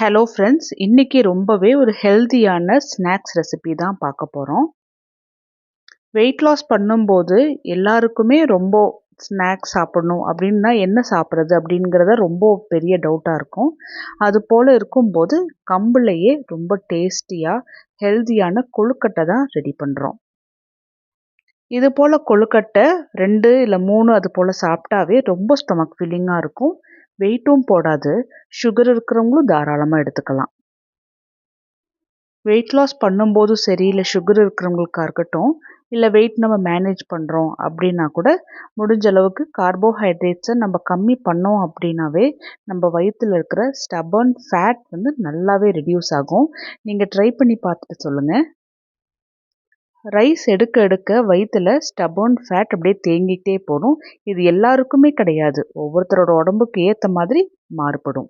Hello friends இன்றைக்கி ரொம்பவே ஒரு ஹெல்த்தியான ஸ்நாக்ஸ் ரெசிபி தான் பார்க்க போகிறோம் வெயிட் லாஸ் பண்ணும்போது எல்லாருக்குமே ரொம்ப ஸ்நாக்ஸ் சாப்பிடணும். அப்படின்னா என்ன சாப்பிட்றது அப்படிங்கிறத ரொம்ப பெரிய டவுட்டாக இருக்கும். அது போல் இருக்கும்போது கம்புலையே ரொம்ப டேஸ்டியாக ஹெல்த்தியான கொழுக்கட்டை தான் ரெடி பண்ணுறோம் இது போல் கொழுக்கட்டை ரெண்டு இல்லை மூணு அது போல் சாப்பிட்டாவே ரொம்ப ஸ்டொமக் ஃபில்லிங்காக இருக்கும். வெயிட்டும் போடாது. சுகர் இருக்கிறவங்களும் தாராளமாக எடுத்துக்கலாம். வெயிட் லாஸ் பண்ணும்போதும் சரி இல்லை சுகர் இருக்கிறவங்களுக்காக இருக்கட்டும் இல்லை வெயிட் நம்ம மேனேஜ் பண்ணுறோம் அப்படின்னா கூட முடிஞ்ச அளவுக்கு கார்போஹைட்ரேட்ஸை நம்ம கம்மி பண்ணோம் அப்படின்னாவே நம்ம வயிற்றில் இருக்கிற ஸ்டபர்ன் ஃபேட் வந்து நல்லாவே ரெடியூஸ் ஆகும். நீங்கள் ட்ரை பண்ணி பார்த்துட்டு சொல்லுங்கள் ரைஸ் எடுக்க எடுக்க வயிற்றில் ஸ்டபோன் ஃபேட் அப்படியே தேங்கிக்கிட்டே போகும். இது எல்லாருக்குமே கிடையாது. ஒவ்வொருத்தரோட உடம்புக்கு ஏற்ற மாதிரி மாறுபடும்.